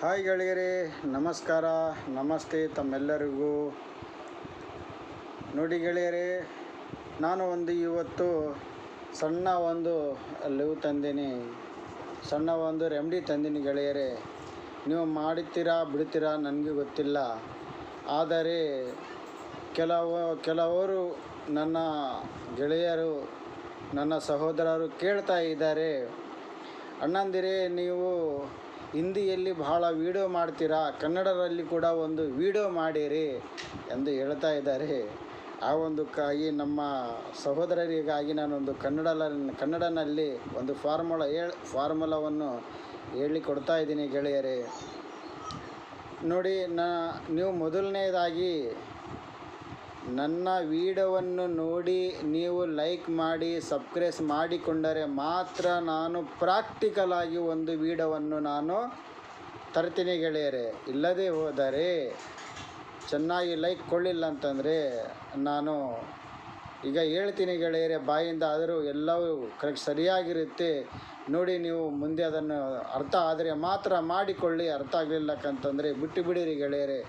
Hi ಗೆಳೆಯರೇ, ನಮಸ್ಕಾರ, ನಮಸ್ತೆ ತಮ್ಮೆಲ್ಲರಿಗೂ. ನೋಡಿ ಗೆಳೆಯರೇ, ನಾನು ಒಂದು ಇವತ್ತು ಸಣ್ಣ ಒಂದು ಲಿವ್ ತಂದೀನಿ. ಸಣ್ಣ ಒಂದು ರೆಮಿಡಿ ತಂದೀನಿ ಗೆಳೆಯರೇ. ನೀವು ಮಾಡುತ್ತೀರಾ ಬಿಡ್ತೀರಾ ನನಗೆ ಗೊತ್ತಿಲ್ಲ. ಆದರೆ ಕೆಲವು, ಕೆಲವರು ನನ್ನ ಗೆಳೆಯರು, ನನ್ನ ಸಹೋದರರು ಕೇಳ್ತಾ ಇದ್ದಾರೆ. ಅಣ್ಣಂದಿರೇ, ನೀವು ಹಿಂದಿಯಲ್ಲಿ ಬಹಳ ವೀಡಿಯೋ ಮಾಡ್ತೀರಾ? ಕನ್ನಡದಲ್ಲಿ ಕೂಡ ಒಂದು ವೀಡಿಯೋ ಮಾಡಿರಿ ಎಂದು ಹೇಳ್ತಾ ಇದ್ದಾರೆ. ಆ ಒಂದು ಕಾಗಿ ನಮ್ಮ ಸಹೋದರರಿಗಾಗಿ ನಾನೊಂದು ಕನ್ನಡ ಕನ್ನಡನಲ್ಲಿ ಒಂದು ಫಾರ್ಮುಲ ಹೇಳ್ ಫಾರ್ಮುಲವನ್ನು ಹೇಳಿಕೊಡ್ತಾ ಇದ್ದೀನಿ ಗೆಳೆಯರೇ. ನೋಡಿ, ನಾ, ನೀವು ಮೊದಲನೇದಾಗಿ ನನ್ನ ವಿಡಿಯೋವನ್ನು ನೋಡಿ ನೀವು ಲೈಕ್ ಮಾಡಿ ಸಬ್ಸ್ಕ್ರೈಸ್ ಮಾಡಿಕೊಂಡರೆ ಮಾತ್ರ ನಾನು ಪ್ರಾಕ್ಟಿಕಲ್ ಆಗಿ ಒಂದು ವಿಡಿಯೋವನ್ನು ನಾನು ತರ್ತೀನಿ ಗೆಳೆಯರೆ. ಇಲ್ಲದೆ ಹೋದರೆ ಚೆನ್ನಾಗಿ ಲೈಕ್ ಕೊಡಲಿಲ್ಲ ಅಂತಂದರೆ ನಾನು ಈಗ ಹೇಳ್ತೀನಿ ಗೆಳೆಯರೆ, ಬಾಯಿಂದ ಆದರೂ ಎಲ್ಲವೂ ಕರೆಕ್ಟ್ ಸರಿಯಾಗಿರುತ್ತೆ. ನೋಡಿ ನೀವು ಮುಂದೆ ಅದನ್ನು ಅರ್ಥ ಆದರೆ ಮಾತ್ರ ಮಾಡಿಕೊಳ್ಳಿ, ಅರ್ಥ ಆಗಲಿಲ್ಲಕ್ಕಂತಂದರೆ ಬಿಟ್ಟು ಬಿಡಿರಿ ಗೆಳೆಯರೆ.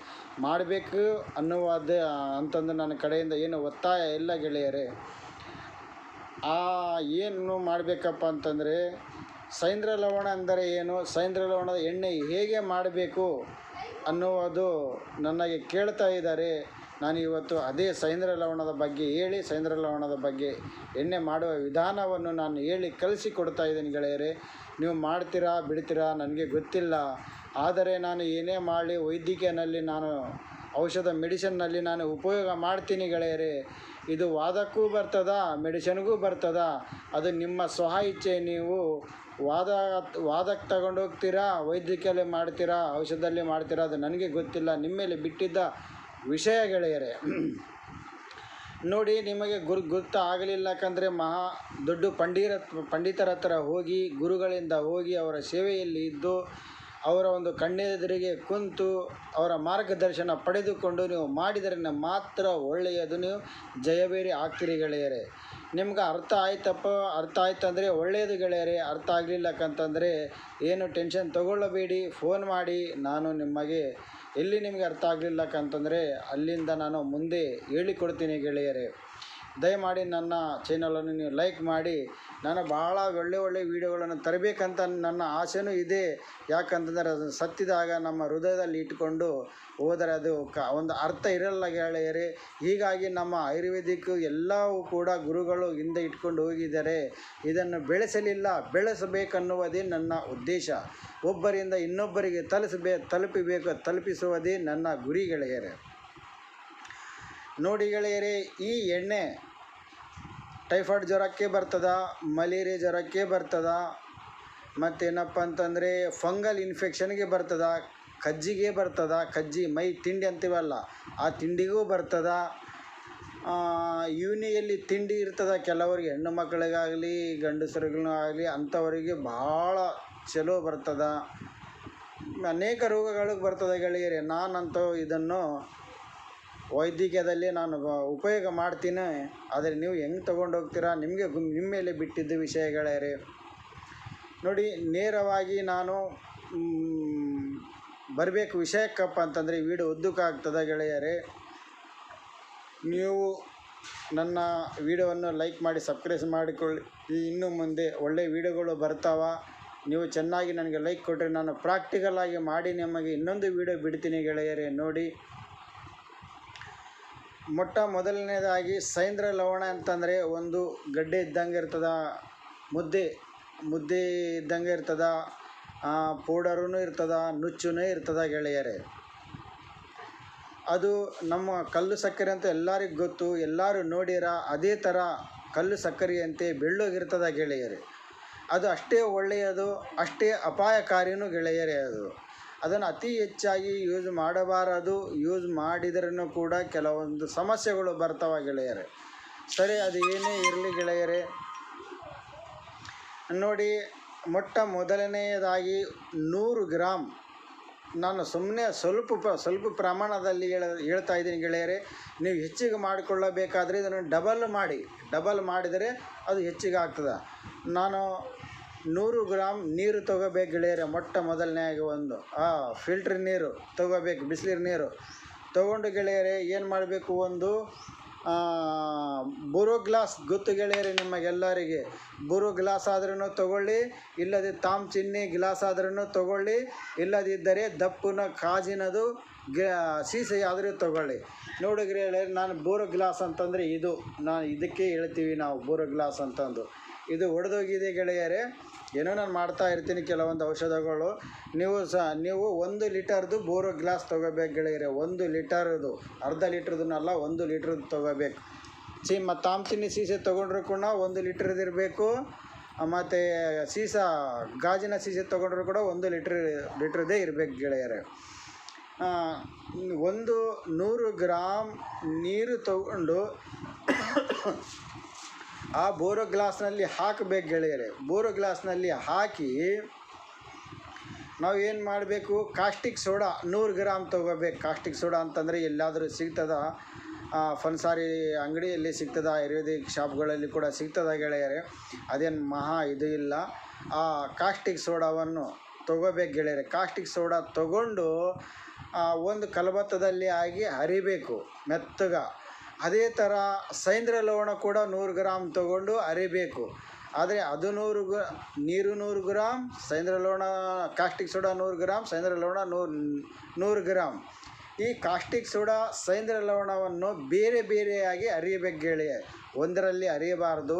ಮಾಡಬೇಕು ಅನ್ನುವಾದ ಅಂತಂದು ನನ್ನ ಕಡೆಯಿಂದ ಏನು ಒತ್ತಾಯ ಇಲ್ಲ ಗೆಳೆಯರೆ. ಆ ಏನು ಮಾಡಬೇಕಪ್ಪ ಅಂತಂದರೆ ಸೈಂದ್ರ ಲವಣ ಅಂದರೆ ಏನು? ಸೈಂದ್ರ ಲವಣದ ಎಣ್ಣೆ ಹೇಗೆ ಮಾಡಬೇಕು ಅನ್ನುವುದು ನನಗೆ ಕೇಳ್ತಾ ಇದ್ದಾರೆ. ನಾನು ಇವತ್ತು ಅದೇ ಸೈಂದ್ರ ಲವಣದ ಬಗ್ಗೆ ಹೇಳಿ, ಸೈಂದ್ರ ಲವಣದ ಬಗ್ಗೆ ಎಣ್ಣೆ ಮಾಡುವ ವಿಧಾನವನ್ನು ನಾನು ಹೇಳಿ ಕಲಿಸಿಕೊಡ್ತಾ ಇದ್ದೀನಿ ಗೆಳೆಯರೆ. ನೀವು ಮಾಡ್ತೀರಾ, ಬಿಡ್ತೀರಾ ನನಗೆ ಗೊತ್ತಿಲ್ಲ. ಆದರೆ ನಾನು ಏನೇ ಮಾಡಲಿ ವೈದ್ಯಕೀಯನಲ್ಲಿ ನಾನು, ಔಷಧ ಮೆಡಿಸಿನ್ನಲ್ಲಿ ನಾನು ಉಪಯೋಗ ಮಾಡ್ತೀನಿ ಗೆಳೆಯರೆ. ಇದು ವಾದಕ್ಕೂ ಬರ್ತದ ಮೆಡಿಷನ್ಗೂ ಬರ್ತದ. ಅದು ನಿಮ್ಮ ಸ್ವಹ ಇಚ್ಛೆ. ನೀವು ವಾದ, ವಾದಕ್ಕೆ ತಗೊಂಡೋಗ್ತೀರಾ ವೈದ್ಯಕೀಯಲ್ಲಿ ಮಾಡ್ತೀರಾ, ಔಷಧದಲ್ಲಿ ಮಾಡ್ತೀರಾ, ಅದು ನನಗೆ ಗೊತ್ತಿಲ್ಲ. ನಿಮ್ಮ ಮೇಲೆ ಬಿಟ್ಟಿದ್ದ ವಿಷಯ ಗೆಳೆಯರೇ, ನೋಡಿ ನಿಮಗೆ ಗುರು, ಗುರ್ತು ಆಗಲಿಲ್ಲಕಂದರೆ ಮಹಾ ದೊಡ್ಡ ಪಂಡಿರ ಪಂಡಿತರ ಹತ್ರ ಹೋಗಿ, ಗುರುಗಳಿಂದ ಹೋಗಿ ಅವರ ಸೇವೆಯಲ್ಲಿ ಇದ್ದು, ಅವರ ಒಂದು ಕಣ್ಣೆದುರಿಗೆ ಕುಂತು ಅವರ ಮಾರ್ಗದರ್ಶನ ಪಡೆದುಕೊಂಡು ನೀವು ಮಾಡಿದರೆ ಮಾತ್ರ ಒಳ್ಳೆಯದು. ನೀವು ಜಯಬೇರಿ ಆಗ್ತೀರಿ ಗೆಳೆಯರೆ. ನಿಮ್ಗೆ ಅರ್ಥ ಆಯ್ತಪ್ಪ, ಅರ್ಥ ಆಯ್ತಂದರೆ ಒಳ್ಳೆಯದು ಗೆಳೆಯರೆ. ಅರ್ಥ ಆಗಲಿಲ್ಲಕ್ಕಂತಂದರೆ ಏನು ಟೆನ್ಷನ್ ತಗೊಳ್ಳಬೇಡಿ, ಫೋನ್ ಮಾಡಿ, ನಾನು ನಿಮಗೆ ಎಲ್ಲಿ ನಿಮಗೆ ಅರ್ಥ ಆಗಲಿಲ್ಲ ಅಂತಂದರೆ ಅಲ್ಲಿಂದ ನಾನು ಮುಂದೆ ಹೇಳಿಕೊಡ್ತೀನಿ ಗೆಳೆಯರೆ. ದಯಮಾಡಿ ನನ್ನ ಚಾನಲನ್ನು ನೀವು ಲೈಕ್ ಮಾಡಿ. ನಾನು ಭಾಳ ಒಳ್ಳೆ ಒಳ್ಳೆ ವೀಡಿಯೋಗಳನ್ನು ತರಬೇಕಂತ ನನ್ನ ಆಸೆನೂ ಇದೆ. ಯಾಕಂತಂದರೆ ಅದನ್ನು ಸತ್ತಿದಾಗ ನಮ್ಮ ಹೃದಯದಲ್ಲಿ ಇಟ್ಕೊಂಡು ಹೋದರೆ ಅದು ಕ ಒಂದು ಅರ್ಥ ಇರಲ್ಲ ಗೆಳೆಯರೆ. ಹೀಗಾಗಿ ನಮ್ಮ ಆಯುರ್ವೇದಿಕ್ ಎಲ್ಲವೂ ಕೂಡ ಗುರುಗಳು ಹಿಂದೆ ಇಟ್ಕೊಂಡು ಹೋಗಿದ್ದಾರೆ. ಇದನ್ನು ಬೆಳೆಸಲಿಲ್ಲ, ಬೆಳೆಸಬೇಕನ್ನುವುದೇ ನನ್ನ ಉದ್ದೇಶ. ಒಬ್ಬರಿಂದ ಇನ್ನೊಬ್ಬರಿಗೆ ತಲುಪಿಸಬೇ ತಲುಪಿಬೇಕು, ತಲುಪಿಸುವುದೇ ನನ್ನ ಗುರಿ ಗೆಳೆಯರೆ. ನೋಡಿ ಗೆಳೆಯರೆ, ಈ ಎಣ್ಣೆ ಟೈಫಾಯ್ಡ್ ಜ್ವರಕ್ಕೆ ಬರ್ತದ, ಮಲೇರಿಯಾ ಜ್ವರಕ್ಕೆ ಬರ್ತದ, ಮತ್ತೇನಪ್ಪ ಅಂತಂದರೆ ಫಂಗಲ್ ಇನ್ಫೆಕ್ಷನ್ಗೆ ಬರ್ತದ, ಕಜ್ಜಿಗೆ ಬರ್ತದ, ಕಜ್ಜಿ, ಮೈ ತಿಂಡಿ ಅಂತೀವಲ್ಲ, ಆ ತಿಂಡಿಗೂ ಬರ್ತದ. ಯೂನಿಯಲ್ಲಿ ತಿಂಡಿ ಇರ್ತದ ಕೆಲವರಿಗೆ, ಹೆಣ್ಣು ಮಕ್ಕಳಿಗಾಗಲಿ ಗಂಡಸರಿಗಾಗಲಿ ಅಂಥವರಿಗೆ ಭಾಳ ಚಲೋ ಬರ್ತದ. ಅನೇಕ ರೋಗಗಳಿಗೆ ಬರ್ತದೆ ಗೆಳೆಯರೆ, ನಾನಂತೂ ಇದನ್ನು ವೈದ್ಯಕೀಯದಲ್ಲಿ ನಾನು ಉಪಯೋಗ ಮಾಡ್ತೀನಿ, ಆದರೆ ನೀವು ಹೆಂಗೆ ತೊಗೊಂಡು ಹೋಗ್ತೀರಾ ನಿಮಗೆ ನಿಮ್ಮ ಮೇಲೆ ಬಿಟ್ಟಿದ್ದ ವಿಷಯಗಳೇ ನೋಡಿ, ನೇರವಾಗಿ ನಾನು ಬರಬೇಕು ವಿಷಯಕ್ಕಪ್ಪ ಅಂತಂದರೆ ವಿಡಿಯೋ ಉದ್ದಕ್ಕಾಗ್ತದೆ ಗೆಳೆಯರೇ. ನೀವು ನನ್ನ ವೀಡಿಯೋವನ್ನು ಲೈಕ್ ಮಾಡಿ, ಸಬ್ಸ್ಕ್ರೈಬ್ ಮಾಡಿಕೊಳ್ಳಿ. ಇನ್ನು ಮುಂದೆ ಒಳ್ಳೆಯ ವೀಡಿಯೋಗಳು ಬರ್ತಾವ. ನೀವು ಚೆನ್ನಾಗಿ ನನಗೆ ಲೈಕ್ ಕೊಟ್ಟರೆ ನಾನು ಪ್ರಾಕ್ಟಿಕಲ್ ಆಗಿ ಮಾಡಿ, ನಿಮಗೆ ಇನ್ನೊಂದು ವೀಡಿಯೋ ಬಿಡ್ತೀನಿ ಗೆಳೆಯರೇ. ನೋಡಿ ಮೊಟ್ಟ ಮೊದಲನೇದಾಗಿ ಸೈಂದ್ರ ಲವಣ ಅಂತಂದರೆ ಒಂದು ಗಡ್ಡೆ ಇದ್ದಂಗೆ ಇರ್ತದ, ಮುದ್ದೆ ಮುದ್ದೆ ಇದ್ದಂಗೆ ಇರ್ತದ ಪೌಡರೂ ಇರ್ತದ ನುಚ್ಚೂ ಇರ್ತದ ಗೆಳೆಯರೇ. ಅದು ನಮ್ಮ ಕಲ್ಲು ಸಕ್ಕರೆ ಅಂತ ಎಲ್ಲರಿಗೂ ಗೊತ್ತು, ಎಲ್ಲರೂ ನೋಡಿರ ಅದೇ ಥರ ಕಲ್ಲು ಸಕ್ಕರೆಯಂತೆ ಬೆಳ್ಳಗಿರ್ತದ ಗೆಳೆಯರೇ. ಅದು ಅಷ್ಟೇ ಒಳ್ಳೆಯದು, ಅಷ್ಟೇ ಅಪಾಯಕಾರಿನೂ ಗೆಳೆಯರೇ ಅದು. ಅದನ್ನು ಅತಿ ಹೆಚ್ಚಾಗಿ ಯೂಸ್ ಮಾಡಬಾರದು. ಯೂಸ್ ಮಾಡಿದ್ರೂ ಕೂಡ ಕೆಲವೊಂದು ಸಮಸ್ಯೆಗಳು ಬರ್ತವೆ ಗೆಳೆಯರೆ. ಸರಿ, ಅದು ಏನೇ ಇರಲಿ ಗೆಳೆಯರೆ. ನೋಡಿ, ಮೊಟ್ಟ ಮೊದಲನೆಯದಾಗಿ ನೂರು ಗ್ರಾಮ್ ನಾನು ಸುಮ್ಮನೆ ಸ್ವಲ್ಪ ಪ ಸ್ವಲ್ಪ ಪ್ರಮಾಣದಲ್ಲಿ ಹೇಳ, ಹೇಳ್ತಾ ಇದ್ದೀನಿ ಗೆಳೆಯರೆ. ನೀವು ಹೆಚ್ಚಿಗೆ ಮಾಡಿಕೊಳ್ಳಬೇಕಾದ್ರೆ ಇದನ್ನು ಡಬಲ್ ಮಾಡಿ. ಡಬಲ್ ಮಾಡಿದರೆ ಅದು ಹೆಚ್ಚಿಗೆ ಆಗ್ತದೆ. ನಾನು ನೂರು ಗ್ರಾಮ್ ನೀರು ತಗೋಬೇಕು ಗೆಳೆಯರೆ, ಮೊಟ್ಟ ಮೊದಲನೇಯಾಗಿ ಒಂದು. ಆ ಫಿಲ್ಟ್ರ್ ನೀರು ತಗೋಬೇಕು, ಬಿಸಿನೀರು ನೀರು. ತಗೊಂಡು ಗೆಳೆಯರೆ, ಏನು ಮಾಡಬೇಕು ಒಂದು? ಬುರೋ ಗ್ಲಾಸ್ ಗೊತ್ತು ಗೆಳೆಯರೆ ನಿಮಗೆಲ್ಲರಿಗೆ. ಬುರೋ ಗ್ಲಾಸ್ ಆದ್ರೂ ತಗೊಳ್ಳಿ, ಇಲ್ಲದೆ ತಾಮ್ ಚಿನ್ನಿ ಗ್ಲಾಸ್ ಆದ್ರೂ ತಗೊಳ್ಳಿ, ಇಲ್ಲದಿದ್ದರೆ ದಪ್ಪನ ಕಾಜಿನದು ಸೀಸೆ ಆದರೂ ತಗೊಳ್ಳಿ. ನೋಡಿದ್ರೆ ಹೇಳಿ ನಾನು ಬೋರೋ ಗ್ಲಾಸ್ ಅಂತಂದರೆ ಇದು. ನಾನು ಇದಕ್ಕೆ ಹೇಳ್ತೀವಿ ನಾವು ಬೋರೋ ಗ್ಲಾಸ್ ಅಂತಂದು. ಇದು ಒಡೆದೋಗಿದೆ ಗೆಳೆಯರೆ. ಏನೋ ನಾನು ಮಾಡ್ತಾ ಇರ್ತೀನಿ ಕೆಲವೊಂದು ಔಷಧಗಳು. ನೀವು ಸಹ ನೀವು ಒಂದು ಲೀಟರ್ದು ಬೋರೋ ಗ್ಲಾಸ್ ತೊಗೋಬೇಕು ಗೆಳೆಯರೆ, ಒಂದು ಲೀಟರ್ದು, ಅರ್ಧ ಲೀಟ್ರದನ್ನಲ್ಲ, ಒಂದು ಲೀಟ್ರದ್ದು ತೊಗೋಬೇಕು. ಸಿ, ಮತ್ತು ತಾಮ್ಸಿನಿ ಸೀಸೆ ತೊಗೊಂಡ್ರು ಕೂಡ ಒಂದು ಲೀಟ್ರದ್ದು ಇರಬೇಕು. ಮತ್ತು ಸೀಸ, ಗಾಜಿನ ಸೀಸೆ ತೊಗೊಂಡ್ರು ಕೂಡ ಒಂದು ಲೀಟ್ರ್ ಲೀಟ್ರದ್ದೇ ಇರಬೇಕು ಗೆಳೆಯರೆ. ಒಂದು ನೂರು ಗ್ರಾಮ್ ನೀರು ತಗೊಂಡು ಆ ಬೋರೋ ಗ್ಲಾಸ್ನಲ್ಲಿ ಹಾಕಬೇಕು ಗೆಳೆಯರೆ. ಬೋರೋ ಗ್ಲಾಸ್ನಲ್ಲಿ ಹಾಕಿ ನಾವು ಏನು ಮಾಡಬೇಕು? ಕಾಸ್ಟಿಕ್ ಸೋಡಾ ನೂರು ಗ್ರಾಮ್ ತೊಗೋಬೇಕು. ಕಾಸ್ಟಿಕ್ ಸೋಡಾ ಅಂತಂದರೆ ಎಲ್ಲಾದರೂ ಸಿಗ್ತದ? ಫನ್ಸಾರಿ ಅಂಗಡಿಯಲ್ಲಿ ಸಿಗ್ತದ? ಆಯುರ್ವೇದಿಕ್ ಶಾಪ್ಗಳಲ್ಲಿ ಕೂಡ ಸಿಗ್ತದ ಗೆಳೆಯರೆ? ಅದೇನು ಮಹಾ ಇದು ಇಲ್ಲ. ಆ, ಕಾಸ್ಟಿಕ್ ಸೋಡಾವನ್ನು ತೊಗೋಬೇಕು ಗೆಳೆಯರೆ. ಕಾಸ್ಟಿಕ್ ಸೋಡಾ ತಗೊಂಡು ಒಂದು ಕಲಬತ್ತದಲ್ಲಿ ಆಗಿ ಹರಿಬೇಕು. ಮೆತ್ತಗ. ಅದೇ ಥರ ಸೈಂದ್ರ ಲವಣ ಕೂಡ ನೂರು ಗ್ರಾಮ್ ತಗೊಂಡು ಅರಿಬೇಕು. ಆದರೆ ಅದು ನೂರು ಗ ನೀರು ನೂರು ಗ್ರಾಮ್ ಸೈಂದ್ರ ಲವಣ, ಕಾಸ್ಟಿಕ್ ಸೋಡಾ ನೂರು ಗ್ರಾಮ್ ಸೈಂದ್ರ ಲವಣ ನೂರು ನೂರು ಗ್ರಾಮ್ ಈ ಕಾಸ್ಟಿಕ್ ಸೋಡಾ ಸೈಂದ್ರ ಲವಣವನ್ನು ಬೇರೆ ಬೇರೆಯಾಗಿ ಅರಿಯಬೇಕು ಗೆಳೆಯ. ಒಂದರಲ್ಲಿ ಅರಿಯಬಾರ್ದು,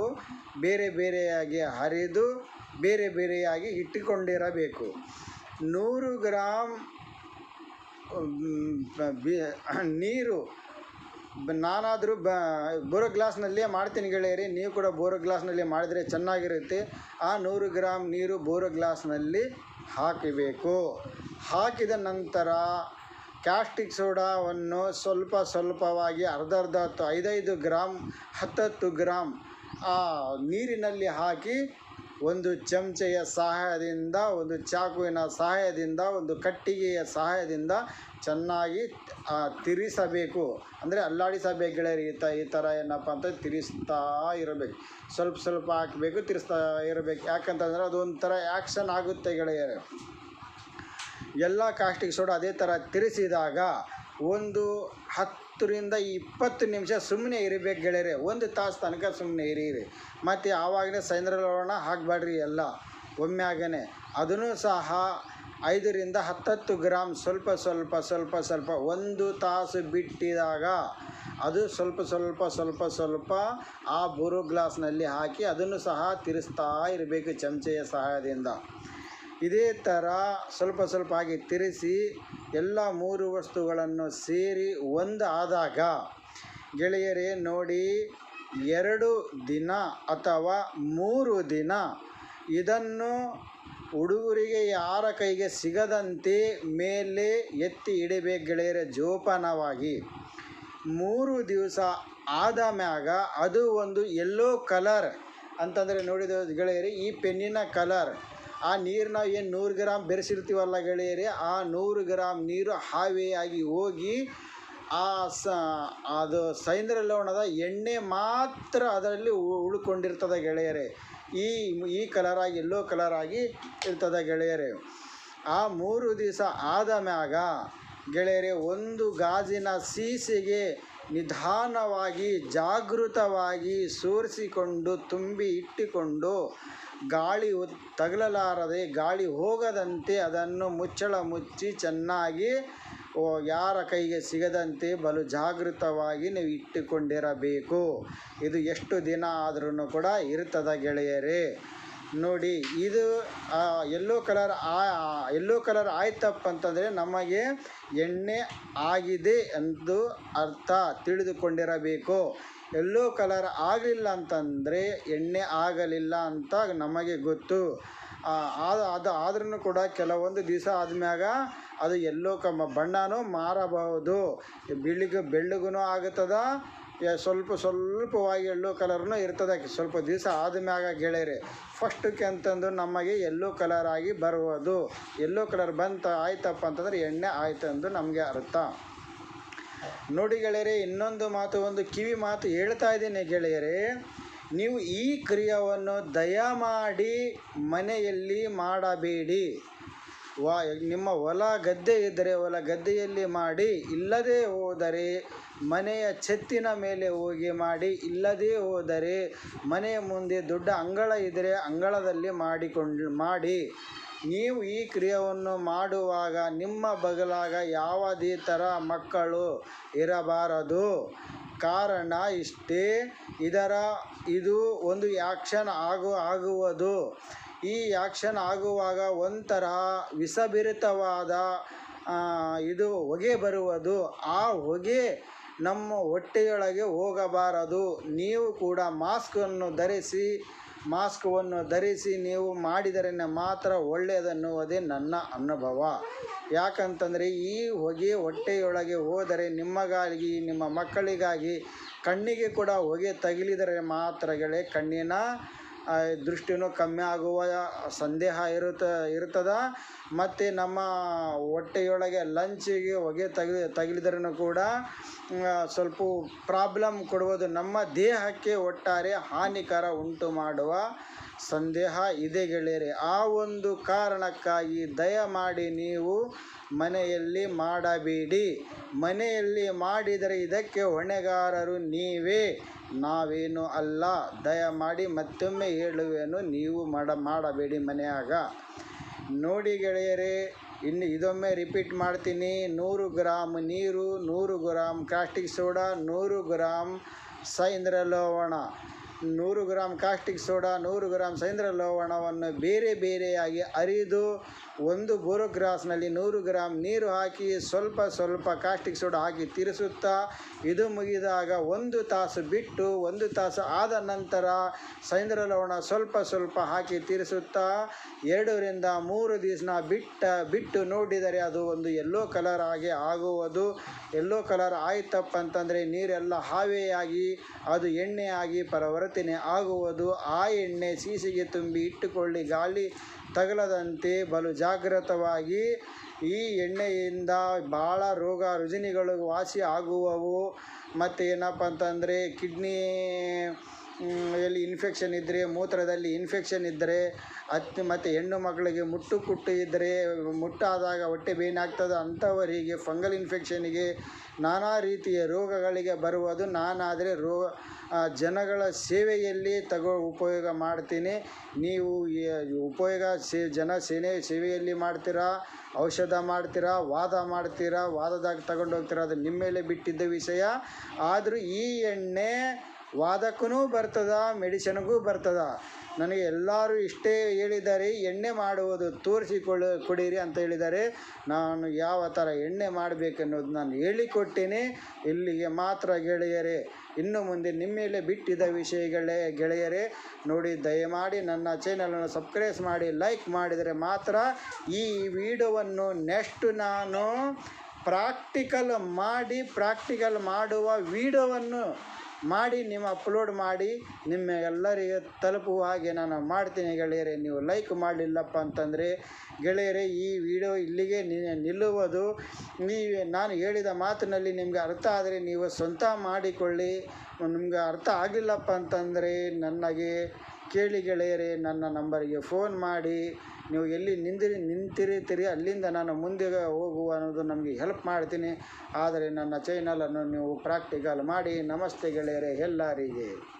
ಬೇರೆ ಬೇರೆಯಾಗಿ ಹರಿದು ಬೇರೆ ಬೇರೆಯಾಗಿ ಇಟ್ಟುಕೊಂಡಿರಬೇಕು. ನೂರು ಗ್ರಾಮ್ ನೀರು ನಾನಾದರೂ ಬ ಬೋರೋ ಗ್ಲಾಸ್ನಲ್ಲೇ ಮಾಡ್ತೀನಿ ಗೆಳೆಯರಿ. ನೀವು ಕೂಡ ಬೋರೋ ಗ್ಲಾಸ್ನಲ್ಲಿ ಮಾಡಿದರೆ ಚೆನ್ನಾಗಿರುತ್ತೆ. ಆ ನೂರು ಗ್ರಾಮ್ ನೀರು ಬೋರೋ ಗ್ಲಾಸ್ನಲ್ಲಿ ಹಾಕಬೇಕು. ಹಾಕಿದ ನಂತರ ಕ್ಯಾಸ್ಟಿಕ್ ಸೋಡಾವನ್ನು ಸ್ವಲ್ಪ ಸ್ವಲ್ಪವಾಗಿ ಅರ್ಧ ಅರ್ಧ ಹತ್ತು ಐದೈದು ಗ್ರಾಮ್ ಹತ್ತತ್ತು ಗ್ರಾಮ್ ಆ ನೀರಿನಲ್ಲಿ ಹಾಕಿ ಒಂದು ಚಮಚೆಯ ಸಹಾಯದಿಂದ, ಒಂದು ಚಾಕುವಿನ ಸಹಾಯದಿಂದ, ಒಂದು ಕಟ್ಟಿಗೆಯ ಸಹಾಯದಿಂದ ಚೆನ್ನಾಗಿ ತಿರಿಸಬೇಕು. ಅಂದರೆ ಅಲ್ಲಾಡಿಸಬೇಕು ಗೆಳೆಯರು ಈ ತ, ಈ ಥರ ಏನಪ್ಪ ಅಂತ ತಿರಿಸ್ತಾ ಇರಬೇಕು. ಸ್ವಲ್ಪ ಸ್ವಲ್ಪ ಹಾಕಬೇಕು, ತಿರ್ಸ್ತಾ ಇರಬೇಕು. ಯಾಕಂತಂದರೆ ಅದು ಒಂಥರ ಆ್ಯಕ್ಷನ್ ಆಗುತ್ತೆ ಗೆಳೆಯರು. ಎಲ್ಲ ಕಾಸ್ಟಿಗೆ ಸೋಡ ಅದೇ ಥರ ತಿರಿಸಿದಾಗ ಒಂದು ಹತ್ತರಿಂದ ಇಪ್ಪತ್ತು ನಿಮಿಷ ಸುಮ್ಮನೆ ಇರಬೇಕು ಗೆಳೆಯರೆ. ಒಂದು ತಾಸು ತನಕ ಸುಮ್ಮನೆ ಇರೀರಿ ಮತ್ತು ಆವಾಗಲೇ ಸೈಂದ್ರ ಲವಣ ಹಾಕಬೇಡ್ರಿ ಎಲ್ಲ. ಒಮ್ಮೆ ಆಗೇ ಅದನ್ನು ಸಹ ಐದರಿಂದ ಹತ್ತತ್ತು ಗ್ರಾಮ್ ಸ್ವಲ್ಪ ಸ್ವಲ್ಪ ಸ್ವಲ್ಪ ಸ್ವಲ್ಪ ಒಂದು ತಾಸು ಬಿಟ್ಟಿದಾಗ ಅದು ಸ್ವಲ್ಪ ಸ್ವಲ್ಪ ಸ್ವಲ್ಪ ಸ್ವಲ್ಪ ಆ ಬುರು ಗ್ಲಾಸ್ನಲ್ಲಿ ಹಾಕಿ ಅದನ್ನು ಸಹ ತಿರುಸ್ತಾ ಇರಬೇಕು ಚಮಚೆಯ ಸಹಾಯದಿಂದ. ಇದೇ ಥರ ಸ್ವಲ್ಪ ಸ್ವಲ್ಪ ಆಗಿ ತಿರುಗಿಸಿ ಎಲ್ಲ ಮೂರು ವಸ್ತುಗಳನ್ನು ಸೇರಿ ಒಂದು ಆದಾಗ, ಗೆಳೆಯರೇ ನೋಡಿ, ಎರಡು ದಿನ ಅಥವಾ ಮೂರು ದಿನ ಇದನ್ನು ಹುಡುಗರಿಗೆ ಯಾರ ಕೈಗೆ ಸಿಗದಂತೆ ಮೇಲೆ ಎತ್ತಿ ಇಡಬೇಕು ಗೆಳೆಯರೆ ಜೋಪಾನವಾಗಿ. ಮೂರು ದಿವಸ ಆದ ಮ್ಯಾಗ ಅದು ಒಂದು ಎಲ್ಲೋ ಕಲರ್ ಅಂತಂದರೆ ನೋಡಿದ ಗೆಳೆಯರಿ ಈ ಪೆನ್ನಿನ ಕಲರ್ ಆ ನೀರು ನಾವು ಏನು ನೂರು ಗ್ರಾಮ್ ಬೆರೆಸಿರ್ತೀವಲ್ಲ ಗೆಳೆಯರೇ, ಆ ನೂರು ಗ್ರಾಮ್ ನೀರು ಹಾವೆಯಾಗಿ ಹೋಗಿ ಆ ಸ, ಅದು ಸೈಂದ್ರ ಲವಣದ ಎಣ್ಣೆ ಮಾತ್ರ ಅದರಲ್ಲಿ ಉಳ್ಕೊಂಡಿರ್ತದೆ ಗೆಳೆಯರೆ. ಈ ಈ ಕಲರಾಗಿ, ಎಲ್ಲೋ ಕಲರಾಗಿ ಇರ್ತದೆ ಗೆಳೆಯರೆ. ಆ ಮೂರು ದಿವಸ ಆದ ಮ್ಯಾಗ ಗೆಳೆಯರೆ, ಒಂದು ಗಾಜಿನ ಸೀಸೆಗೆ ನಿಧಾನವಾಗಿ, ಜಾಗೃತವಾಗಿ ಸೋರಿಸಿಕೊಂಡು, ತುಂಬಿ ಇಟ್ಟುಕೊಂಡು ಗಾಳಿ ತಗಲಲಾರದೆ ಗಾಳಿ ಹೋಗದಂತೆ ಅದನ್ನು ಮುಚ್ಚಳ ಮುಚ್ಚಿ ಚೆನ್ನಾಗಿ ಯಾರ ಕೈಗೆ ಸಿಗದಂತೆ ಬಲು ಜಾಗೃತವಾಗಿ ನೀವು ಇಟ್ಟುಕೊಂಡಿರಬೇಕು. ಇದು ಎಷ್ಟು ದಿನ ಆದ್ರೂ ಕೂಡ ಇರ್ತದ ಗೆಳೆಯರೇ. ನೋಡಿ, ಇದು ಎಲ್ಲೋ ಕಲರ್ ಎಲ್ಲೋ ಕಲರ್ ಆಯ್ತಪ್ಪ ಅಂತಂದರೆ ನಮಗೆ ಎಣ್ಣೆ ಆಗಿದೆ ಎಂದು ಅರ್ಥ ತಿಳಿದುಕೊಂಡಿರಬೇಕು. ಎಲ್ಲೋ ಕಲರ್ ಆಗಲಿಲ್ಲ ಅಂತಂದರೆ ಎಣ್ಣೆ ಆಗಲಿಲ್ಲ ಅಂತ ನಮಗೆ ಗೊತ್ತು. ಆದ ಅದು ಆದ್ರೂ ಕೂಡ ಕೆಲವೊಂದು ದಿವಸ ಆದ್ಮ್ಯಾಗ ಅದು ಎಲ್ಲೋ ಕಮ್ಮ ಬಣ್ಣನೂ ಮಾರಬಹುದು. ಬೆಳಿಗ್ಗೆ ಬೆಳ್ಳಗೂ ಆಗುತ್ತದ. ಸ್ವಲ್ಪ ಸ್ವಲ್ಪವಾಗಿ ಎಲ್ಲೋ ಕಲರ್ನೂ ಇರ್ತದೆ. ಸ್ವಲ್ಪ ದಿವಸ ಆದ್ಮ್ಯಾಗ ಗೆಳೆಯರೆ ಫಸ್ಟಕ್ಕೆ ಅಂತಂದು ನಮಗೆ ಎಲ್ಲೋ ಕಲರ್ ಆಗಿ ಬರುವುದು. ಎಲ್ಲೋ ಕಲರ್ ಬಂತ, ಆಯ್ತಪ್ಪ ಅಂತಂದ್ರೆ ಎಣ್ಣೆ ಆಯ್ತು ಎಂದು ನಮಗೆ ಅರ್ಥ. ನೋಡಿ ಗೆಳೆಯರೇ, ಇನ್ನೊಂದು ಮಾತು, ಒಂದು ಕಿವಿ ಮಾತು ಹೇಳ್ತಾ ಇದ್ದೀನಿ ಗೆಳೆಯರೇ. ನೀವು ಈ ಕ್ರಿಯೆಯನ್ನು ದಯಮಾಡಿ ಮನೆಯಲ್ಲಿ ಮಾಡಬೇಡಿ. ವಾ, ನಿಮ್ಮ ಹೊಲ ಗದ್ದೆ ಇದ್ದರೆ ಹೊಲ ಗದ್ದೆಯಲ್ಲಿ ಮಾಡಿ, ಇಲ್ಲದೇ ಹೋದರೆ ಮನೆಯ ಛತ್ತಿನ ಮೇಲೆ ಹೋಗಿ ಮಾಡಿ, ಇಲ್ಲದೇ ಹೋದರೆ ಮನೆಯ ಮುಂದೆ ದೊಡ್ಡ ಅಂಗಳ ಇದ್ದರೆ ಅಂಗಳದಲ್ಲಿ ಮಾಡಿಕೊಂಡು, ಮಾಡಿ. ನೀವು ಈ ಕ್ರಿಯೆಯನ್ನು ಮಾಡುವಾಗ ನಿಮ್ಮ ಬಗಲಾಗ ಯಾವುದೇ ಥರ ಮಕ್ಕಳು ಇರಬಾರದು. ಕಾರಣ ಇಷ್ಟೇ, ಇದರ, ಇದು ಒಂದು ಆ್ಯಕ್ಷನ್ ಆಗು, ಆಗುವುದು. ಈ ಆ್ಯಕ್ಷನ್ ಆಗುವಾಗ ಒಂಥರ ವಿಷಭರಿತವಾದ ಇದು ಹೊಗೆ ಬರುವುದು. ಆ ಹೊಗೆ ನಮ್ಮ ಹೊಟ್ಟೆಯೊಳಗೆ ಹೋಗಬಾರದು. ನೀವು ಕೂಡ ಮಾಸ್ಕನ್ನು ಧರಿಸಿ ಮಾಸ್ಕವನ್ನು ಧರಿಸಿ ನೀವು ಮಾಡಿದರೆ ಮಾತ್ರ ಒಳ್ಳೆಯದನ್ನುವುದೇ ನನ್ನ ಅನುಭವ. ಯಾಕಂತಂದರೆ ಈ ಹೊಗೆ ಹೊಟ್ಟೆಯೊಳಗೆ ಹೋದರೆ ನಿಮಗಾಗಿ ನಿಮ್ಮ ಮಕ್ಕಳಿಗಾಗಿ ಕಣ್ಣಿಗೆ ಕೂಡ ಹೊಗೆ ತಗುಲಿದರೆ ಮಾತ್ರಗಳೇ ಕಣ್ಣಿನ ದೃಷ್ಟಿನೂ ಕಮ್ಮಿ ಆಗುವ ಸಂದೇಹ ಇರುತ್ತ, ಇರ್ತದ. ಮತ್ತು ನಮ್ಮ ಹೊಟ್ಟೆಯೊಳಗೆ ಲಂಚಿಗೆ ಹೊಗೆ ತಗಲಿ ತಗಲಿದ್ರೂ ಕೂಡ ಸ್ವಲ್ಪ ಪ್ರಾಬ್ಲಮ್ ಕೊಡುವುದು ನಮ್ಮ ದೇಹಕ್ಕೆ ಒಟ್ಟಾರೆ ಹಾನಿಕರ ಉಂಟು ಮಾಡುವ ಸಂದೇಹ ಇದೆ ಗೆಳೆಯರೆ. ಆ ಒಂದು ಕಾರಣಕ್ಕಾಗಿ ದಯಮಾಡಿ ನೀವು ಮನೆಯಲ್ಲಿ ಮಾಡಬೇಡಿ. ಮನೆಯಲ್ಲಿ ಮಾಡಿದರೆ ಇದಕ್ಕೆ ಹೊಣೆಗಾರರು ನೀವೇ. ನಾವೇನು ಅಲ್ಲ, ದಯಮಾಡಿ ಮತ್ತೊಮ್ಮೆ ಹೇಳುವೆನು, ನೀವು ಮಾಡ, ಮಾಡಬೇಡಿ ಮನೆಯಾಗ. ನೋಡಿ ಗೆಳೆಯರೇ, ಇನ್ನು ಇದೊಮ್ಮೆ ರಿಪೀಟ್ ಮಾಡ್ತೀನಿ. ನೂರು ಗ್ರಾಮ್ ನೀರು, ನೂರು ಗ್ರಾಮ್ ಕಾಸ್ಟಿಕ್ ಸೋಡಾ ನೂರು ಗ್ರಾಮ್ ಸೈಂದ್ರ ಲೋವಣ ನೂರು ಗ್ರಾಮ್ ಕಾಸ್ಟಿಕ್ ಸೋಡಾ ನೂರು ಗ್ರಾಮ್ ಸೈಂದ್ರ ಲವಣವನ್ನು ಬೇರೆ ಬೇರೆಯಾಗಿ ಅರಿದು ಒಂದು ಬೋರೋಗ್ರಾಸ್ನಲ್ಲಿ ನೂರು ಗ್ರಾಮ್ ನೀರು ಹಾಕಿ ಸ್ವಲ್ಪ ಸ್ವಲ್ಪ ಕಾಸ್ಟಿಕ್ ಸೋಡಾ ಹಾಕಿ ತಿರುಸುತ್ತಾ ಇದು ಮುಗಿದಾಗ ಒಂದು ತಾಸು ಬಿಟ್ಟು ಒಂದು ತಾಸು ಆದ ನಂತರ ಸೈಂದ್ರ ಲವಣ ಸ್ವಲ್ಪ ಸ್ವಲ್ಪ ಹಾಕಿ ತಿರುಸುತ್ತಾ ಎರಡರಿಂದ ಮೂರು ದಿವಸನ ಬಿಟ್ಟ ಬಿಟ್ಟು ನೋಡಿದರೆ ಅದು ಒಂದು ಎಲ್ಲೋ ಕಲರ್ ಆಗಿ ಆಗುವುದು. ಎಲ್ಲೋ ಕಲರ್ ಆಯ್ತಪ್ಪ ಅಂತಂದರೆ ನೀರೆಲ್ಲ ಹಾವೆಯಾಗಿ ಅದು ಎಣ್ಣೆಯಾಗಿ ಪರವರ್ತನೆ ಆಗುವುದು. ಆ ಎಣ್ಣೆ ಸೀಸಿಗೆ ತುಂಬಿ ಇಟ್ಟುಕೊಳ್ಳಿ. ಗಾಳಿ ತಗಲದಂತೆ ಬಲು ಜಾಗೃತವಾಗಿ ಈ ಎಣ್ಣೆಯಿಂದ ಭಾಳ ರೋಗ ರುಜಿನಿಗಳು ವಾಸಿ ಆಗುವವು. ಮತ್ತು ಏನಪ್ಪ ಅಂತಂದರೆ ಕಿಡ್ನಿ ಎಲ್ಲಿ ಇನ್ಫೆಕ್ಷನ್ ಇದ್ದರೆ ಮೂತ್ರದಲ್ಲಿ ಇನ್ಫೆಕ್ಷನ್ ಇದ್ದರೆ ಅತ್ತೆ ಮತ್ತು ಹೆಣ್ಣು ಮಕ್ಕಳಿಗೆ ಮುಟ್ಟು ಕುಟ್ಟು ಇದ್ದರೆ ಮುಟ್ಟಾದಾಗ ಹೊಟ್ಟೆ ಬೇನಾಗ್ತದೆ ಅಂಥವರಿಗೆ ಫಂಗಲ್ ಇನ್ಫೆಕ್ಷನಿಗೆ ನಾನಾ ರೀತಿಯ ರೋಗಗಳಿಗೆ ಬರುವುದು. ನಾನಾದರೆ ರೋ ಜನಗಳ ಸೇವೆಯಲ್ಲಿ ತಗೋ ಉಪಯೋಗ ಮಾಡ್ತೀನಿ. ನೀವು ಉಪಯೋಗ ಸೇ ಜನ ಸೇನೆ ಸೇವೆಯಲ್ಲಿ ಮಾಡ್ತೀರಾ, ಔಷಧ ಮಾಡ್ತೀರಾ, ವಾದ ಮಾಡ್ತೀರಾ, ವಾದದಾಗ ತಗೊಂಡು ಹೋಗ್ತೀರಾ ಅದು ನಿಮ್ಮ ಮೇಲೆ ಬಿಟ್ಟಿದ್ದ ವಿಷಯ. ಆದರೂ ಈ ಎಣ್ಣೆ ವಾದಕ್ಕೂ ಬರ್ತದ, ಮೆಡಿಸನ್ಗೂ ಬರ್ತದ. ನನಗೆ ಎಲ್ಲರೂ ಇಷ್ಟೇ ಹೇಳಿದ್ದಾರೆ ಎಣ್ಣೆ ಮಾಡುವುದು ತೋರಿಸಿಕೊಳ್ಳ, ಕೊಡಿರಿ ಅಂತ ಹೇಳಿದ್ದಾರೆ ನಾನು ಯಾವ ಥರ ಎಣ್ಣೆ ಮಾಡಬೇಕೆನ್ನೋದು ನಾನು ಹೇಳಿಕೊಟ್ಟೇನೆ. ಇಲ್ಲಿಗೆ ಮಾತ್ರ ಗೆಳೆಯರೇ, ಇನ್ನು ಮುಂದೆ ನಿಮ್ಮ ಮೇಲೆ ಬಿಟ್ಟಿದ್ದ ವಿಷಯಗಳೇ ಗೆಳೆಯರೇ, ನೋಡಿ ದಯಮಾಡಿ ನನ್ನ ಚಾನಲನ್ನು ಸಬ್ಸ್ಕ್ರೈಬ್ ಮಾಡಿ, ಲೈಕ್ ಮಾಡಿದರೆ ಮಾತ್ರ ಈ ವಿಡಿಯೋವನ್ನು ನೆಕ್ಸ್ಟ್ ನಾನು ಪ್ರಾಕ್ಟಿಕಲ್ ಮಾಡಿ, ಪ್ರಾಕ್ಟಿಕಲ್ ಮಾಡುವ ವಿಡಿಯೋವನ್ನು ಮಾಡಿ, ನಿಮ್ಮ ಅಪ್ಲೋಡ್ ಮಾಡಿ ನಿಮ್ಮ ಎಲ್ಲರಿಗೆ ತಲುಪುವ ಹಾಗೆ ನಾನು ಮಾಡ್ತೀನಿ ಗೆಳೆಯರೇ. ನೀವು ಲೈಕ್ ಮಾಡಲಿಲ್ಲಪ್ಪ ಅಂತಂದರೆ, ಗೆಳೆಯರೇ, ಈ ವಿಡಿಯೋ ಇಲ್ಲಿಗೆ ನಿಲ್ಲುವುದು. ನೀವೇ, ನಾನು ಹೇಳಿದ ಮಾತಿನಲ್ಲಿ ನಿಮಗೆ ಅರ್ಥ ಆದರೆ ನೀವು ಸ್ವಂತ ಮಾಡಿಕೊಳ್ಳಿ. ನಿಮ್ಗೆ ಅರ್ಥ ಆಗಲಿಲ್ಲಪ್ಪ ಅಂತಂದರೆ, ನನಗೆ ಕೇಳಿ ಗೆಳೆಯರೇ, ನನ್ನ ನಂಬರಿಗೆ ಫೋನ್ ಮಾಡಿ. ನೀವು ಎಲ್ಲಿ ನಿಂದಿರಿ ನಿಂತಿರುತ್ತೀರಿ ಅಲ್ಲಿಂದ ನಾನು ಮುಂದೆ ಹೋಗುವ ಅನ್ನೋದು ನಮಗೆ ಹೆಲ್ಪ್ ಮಾಡ್ತೀನಿ. ಆದರೆ ನನ್ನ ಚೈನಲನ್ನು ನೀವು ಪ್ರಾಕ್ಟಿಕಲ್ ಮಾಡಿ. ನಮಸ್ತೆ ಗೆಳೆಯರೇ, ಎಲ್ಲರಿಗೆ.